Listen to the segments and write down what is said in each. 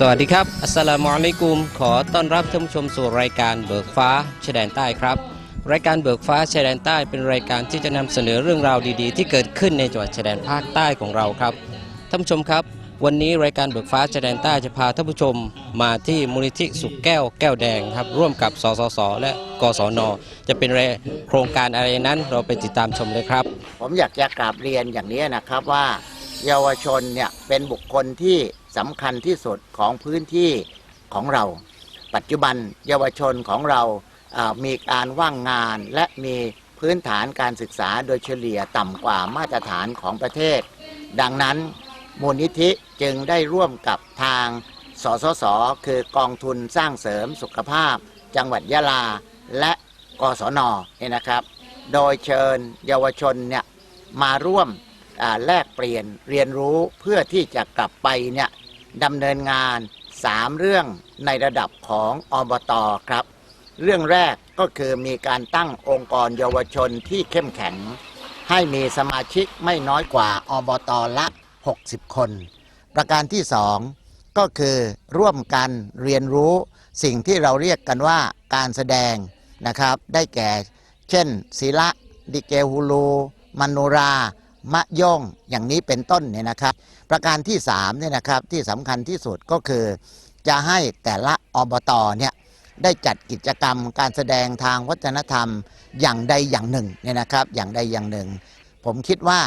สวัสดีครับอัสสลามุอะลัยกุม ขอต้อนรับท่านผู้ชมสู่รายการเบิกฟ้าชายแดนใต้ครับ รายการเบิกฟ้าชายแดนใต้เป็นรายการที่จะนำเสนอเรื่องราวดีๆ ที่เกิดขึ้นในจังหวัดชายแดนภาคใต้ของเราครับท่านผู้ชมครับ วันนี้รายการเบิกฟ้าชายแดนใต้จะพาท่านผู้ชมมาที่มูลนิธิสุขแก้วแก้วแดงครับร่วมกับสสส และกศนจะเป็นโครงการอะไรนั้นเราไปติดตามชมเลยครับ ผมอยากจะกราบเรียนอย่างนี้นะครับว่า เยาวชนเนี่ยเป็นบุคคลที่สำคัญที่สุดของพื้นที่ของเรา ปัจจุบันเยาวชนของเรามีการว่างงานและมีพื้นฐานการศึกษาโดยเฉลี่ยต่ำกว่ามาตรฐานของประเทศ ดังนั้นมูลนิธิจึงได้ร่วมกับทางสสส คือกองทุนสร้างเสริมสุขภาพ จังหวัดยะลา และกศนเนี่ยนะครับ โดยเชิญเยาวชนเนี่ยมาร่วม แลกเปลี่ยนเรียนรู้เพื่อที่จะกลับไปเนี่ยดำเนินงาน 3 เรื่องในระดับของอบตครับ เรื่องแรกก็คือมีการตั้งองค์กรเยาวชนที่เข้มแข็ง ให้มีสมาชิกไม่น้อยกว่าอบตละ 60 คน ประการที่ 2 ก็คือร่วมกันเรียนรู้สิ่งที่เราเรียกกันว่าการแสดงนะครับ ได้แก่ เช่นศิละดิเกฮูลูมโนรา มะย่องอย่างนี้เป็นต้นเนี่ยนะครับ ประการที่3เนี่ยนะครับที่สำคัญที่สุดก็คือ จะให้แต่ละอบตเนี่ยได้จัดกิจกรรมการแสดงทางวัฒนธรรมอย่างใดอย่างหนึ่งเนี่ยนะครับอย่างใดอย่างหนึ่ง ผมคิดว่า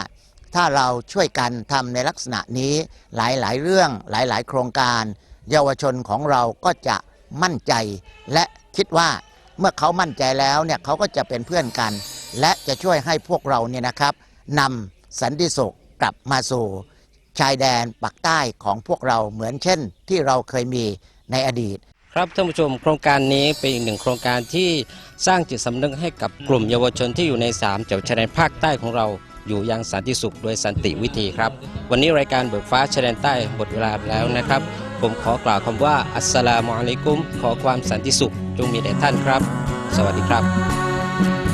ถ้าเราช่วยกันทำในลักษณะนี้หลายๆ เรื่องหลายๆ โครงการ เยาวชนของเราก็จะมั่นใจ และคิดว่าเมื่อเขามั่นใจแล้วเนี่ยเขาก็จะเป็นเพื่อนกัน และจะช่วยให้พวกเราเนี่ยนะครับนำ สันติสุขกลับมาสู่ ชายแดนปักใต้ของพวกเราเหมือนเช่น ที่เราเคยมีในอดีต ครับท่านผู้ชมโครงการนี้เป็นอีกหนึ่งโครงการที่สร้างจิตสำนึกให้กับกลุ่มเยาวชนที่อยู่ใน3จังหวัดชายแดนภาคใต้ของเราอยู่อยังสันติสุขโดยสันติวิธีครับ วันนี้รายการเบิกฟ้าชายแดนใต้หมดเวลาแล้วนะครับ ผมขอกล่าวคำว่า อัสสลามุอะลัยกุม ขอความสันติสุข จงมีแด่ท่านครับ สวัสดีครับ